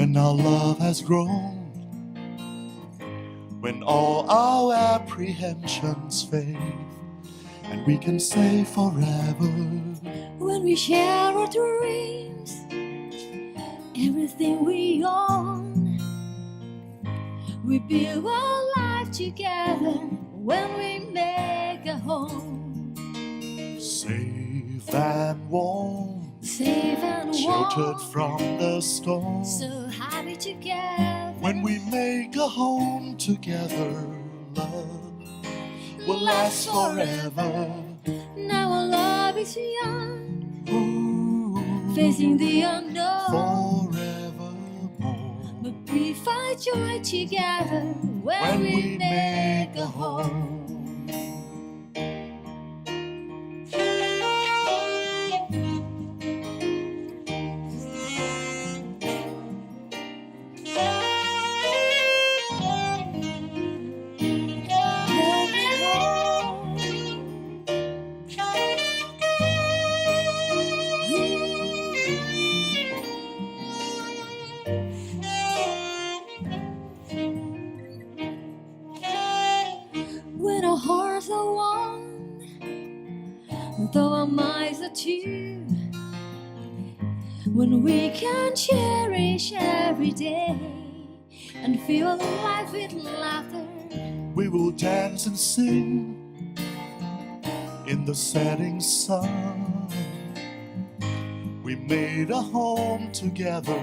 when our love has grown, when all our apprehensions fade, and we can say forever, When we share our dreams, everything we own, we build our life together when we make a home. safe and warm, Safe and sheltered warm, from the storm. so happy together. When we make a home together, love will last forever. Now our love is young, Ooh, facing the unknown. forevermore. But we find joy together when, When we, we make a home. Are two, when we can cherish every day and fill life with laughter. We will dance and sing in the setting sun. We made a home together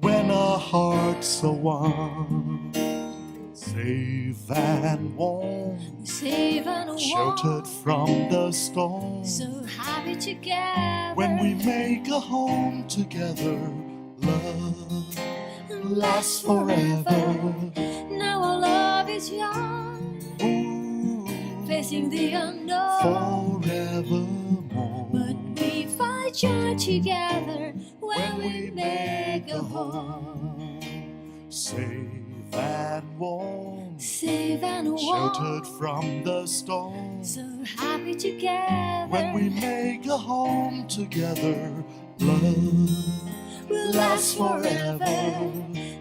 when our hearts are one. Safe and warm, Safe and warm, sheltered from the storm. so happy together. When we make a home together, love lasts forever. Now our love is young, Ooh, facing the unknown. forevermore. But we find joy together when we make a home. Safe and warm, Safe and warm, sheltered from the storm. so happy together. When we make a home together, love will last forever.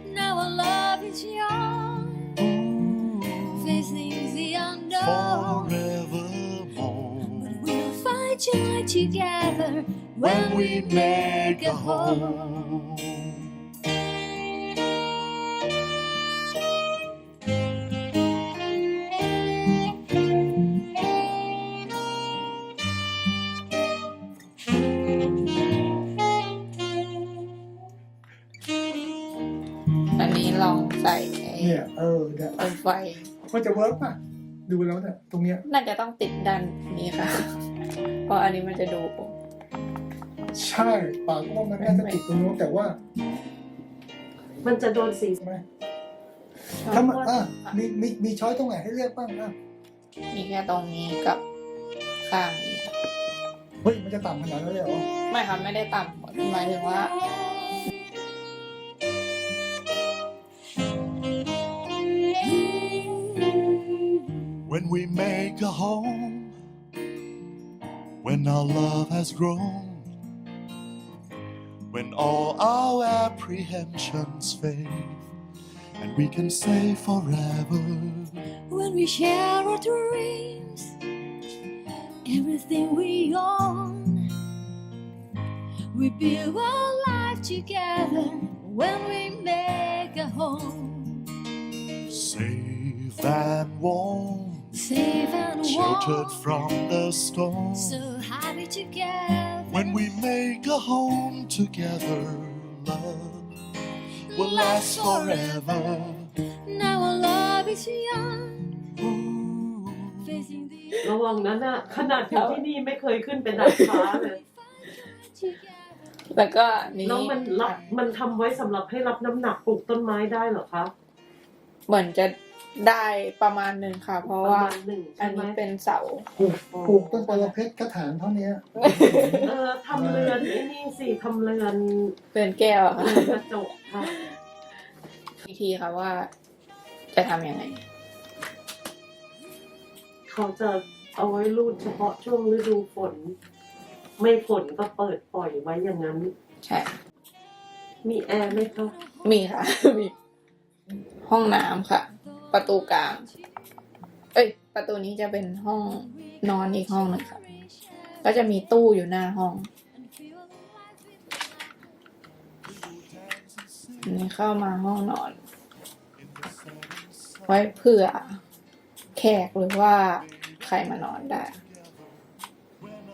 Now our love is young, Ooh, facing the unknown. forevermore. But we'll find joy together When we make a home. เนี่ย เออเนี่ยโคมไฟ มันจะเวิร์กป่ะ ดูแล้วเนี่ยตรงเนี้ย น่าจะต้องติดด้านนี้ค่ะ เพราะอันนี้มันจะดู ใช่ปากก็ว่ามันน่าจะติดตรงนู้นแต่ว่ามันจะโดนสีใช่ไหมถ้ามันอะมีมีมีช้อยตรงไหนให้เลือกบ้างอะมีแค่ตรงนี้กับข้างนี้ค่ะเฮ้ยมันจะต่ำขนาดนั้นเลยเหรอไม่ค่ะไม่ได้ต่ำหมายถึงว่า When we make a home, when our love has grown, when all our apprehensions fade, and we can say forever, When we share our dreams, everything we own, we build our life together when we make a home. safe and warm, Safe and sheltered warm, from the storm. so happy together. When we make a home together, love will last forever. Now our love is young, Ooh. facing the ระวังนั้นนะขนาดอยู่ที่นี่ไม่เคยขึ้นเป็นดาดฟ้าเลยแล้วก็นี้แล้วมันรับมันทำไว้สำหรับให้รับน้ำหนักปลูกต้นไม้ได้เหรอคะ เหมือนจะ ได้ประมาณหนึ่งค่ะ เพราะประว่ามาณหนึ่งอัใช่นไหมนี้เป็นเสา ปลูกปลูกต้นปลาเพชรกระถางเท่านี้เออทำเรือนไอ้นี่สิทำเรือนเป็นแก้วอะเรืค่ะอนกระจกค่ะวิธีค่ะว่า จะทำยังไง เขาจะเอาไว้รูดเฉพาะช่วงฤดูฝนพไม่ฝนก็เปิดปล่อยไว้อย่างนั้น ใช่ มีแอร์ไหมคะมีค่ะ มีห้องน้ำค่ะ ประตูกลาง เอ้ย ประตูนี้จะเป็นห้องนอนอีกห้องหนึ่งค่ะ ก็จะมีตู้อยู่หน้าห้องนนี้เข้ามาห้องนอน ไว้เผื่อแขกหรือว่าใครมานอนได้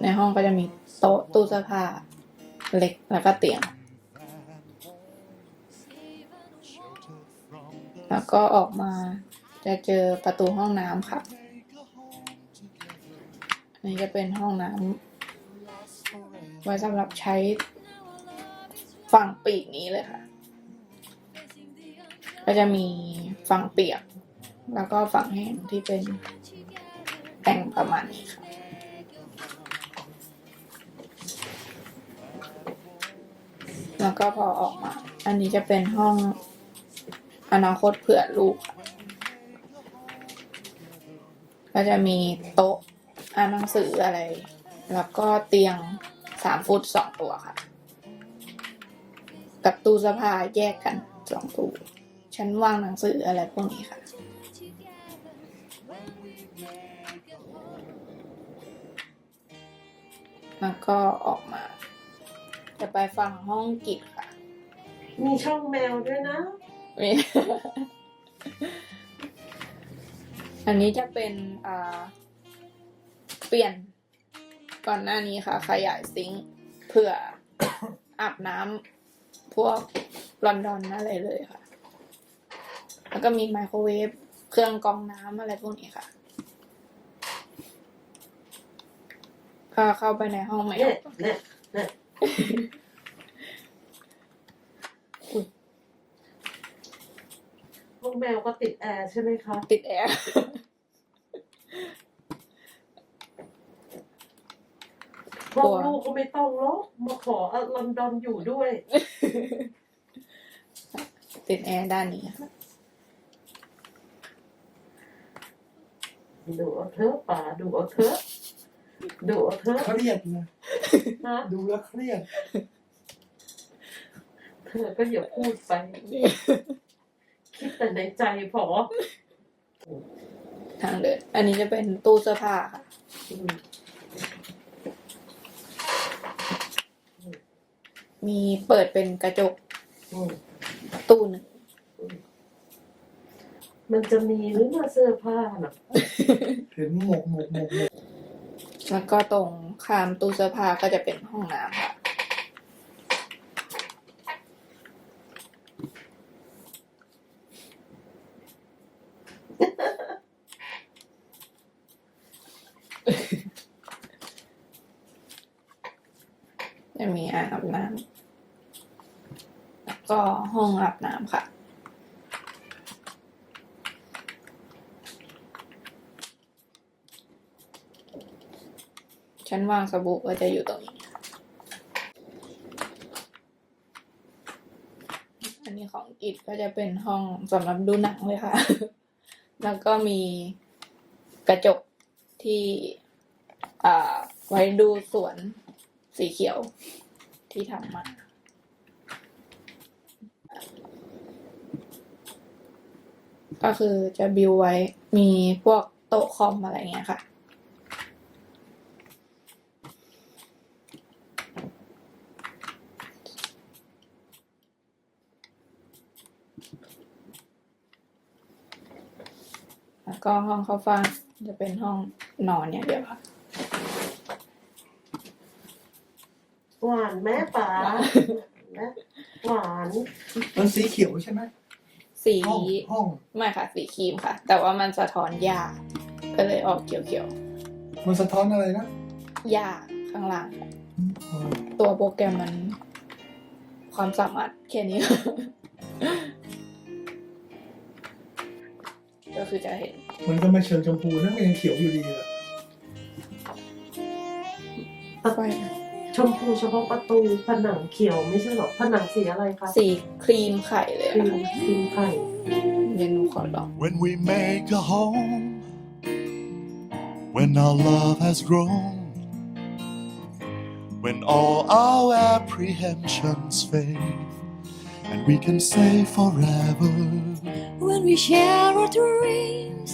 ในห้องก็จะมีโต๊ะตู้เสื้อผ้าเล็กแล้วก็เตียง แล้วก็ออกมาจะเจอประตูห้องน้ำค่ะ อันนี้จะเป็นห้องน้ำไว้สำหรับใช้ฝั่งปีกนี้เลยค่ะ ก็จะมีฝั่งเปียก แล้วก็ฝั่งแห้งที่เป็นแต่งประมาณนี้ค่ะแล้วก็พอออกมา อันนี้จะเป็นห้อง อนาคตเผื่อลูกค่ะก็จะมีโต๊ะอ่านหนังสืออะไร แล้วก็เตียงสามฟุตสองตัวค่ะ กับตู้เสื้อผ้าแยกกันสองตู้ชั้นวางหนังสืออะไรพวกนี้ค่ะแล้วก็ออกมา จะไปฟังห้องกิจค่ะ มีช่องแมวด้วยนะ มีอันนี้จะเป็นอ่าเปลี่ยนก่อนหน้านี้ค่ะ ขยายซิงค์เพื่ออาบน้ำพวกลอนดอนอะไรเลยค่ะ แล้วก็มีไมโครเวฟเครื่องกรองน้ำอะไรพวกนี้ค่ะก็เข้าไปในห้องใหม่เนี่ยเนี่ยเนี่ย ห้องแมวก็ติดแอร์ใช่ไหมคะ ติดแอร์ ห้องลูกก็ไม่ต้องหรอกมาขอลอนดอนอยู่ด้วย ติดแอร์ด้านนี้ค่ะดูเอาเถอะป่าดูเอาเถอะดูเอาเถอะเครียดนะนะ ดูแล้วเครียดเธอก็อย่าพูดไป คิดแต่ในใจพอทางเดิน อันนี้จะเป็นตู้เสื้อผ้าค่ะอืมมีเปิดเป็นกระจกอืมตู้หนึ่งมันจะมีหรือมาเสื้อผ้าน่ะเห็นหมกหมกหมกหมกแล้วก็ตรงข้ามตู้เสื้อผ้าก็จะเป็นห้องน้ำค่ะจะมีอ่างอาบน้ำแล้ว ก็ห้องอาบน้ำค่ะ ชั้นวางสบู่ก็จะอยู่ตรงนี้ อันนี้ของกิจก็จะเป็นห้องสำหรับดูหนังเลยค่ะ แล้วก็มีกระจกที่อ่าไว้ดูสวนสีเขียวที่ทำมา ก็คือจะบิวไว้มีพวกโต๊ะคอมอะไรเงี้ยค่ะ แล้วก็ห้องเข้าฟ่างจะเป็นห้องนอนอย่างเดียวค่ะหวานแม่ป๋านะหวานมันสีเขียวใช่ไหม สีห้องห้องไม่ค่ะ สีครีมค่ะ แต่ว่ามันสะท้อนหญ้าก็เลยออกเขียวมันสะท้อนอะไรนะๆหญ้าข้างล่างค่ะอ๋อตัวโปรแกรมมัน ความสามารถแค่นี้ ก็คือจะเห็น มันก็ไม่เชิงชมพูนั่นก็ยังเขียวอยู่ดีแหละไฟ ชมพูเฉพาะประตูผนังเขียวไม่ใช่หรอผนังสีอะไรคะสีครีมไข่เลยครีอะมครีมไข่เดี๋ยวหนูขอลอง When we make a home, when our love has grown, when all our apprehensions fade, and we can say forever. when we share our dreams,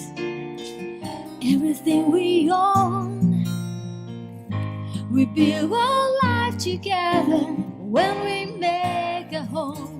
everything we own. We build our life together when we make a home.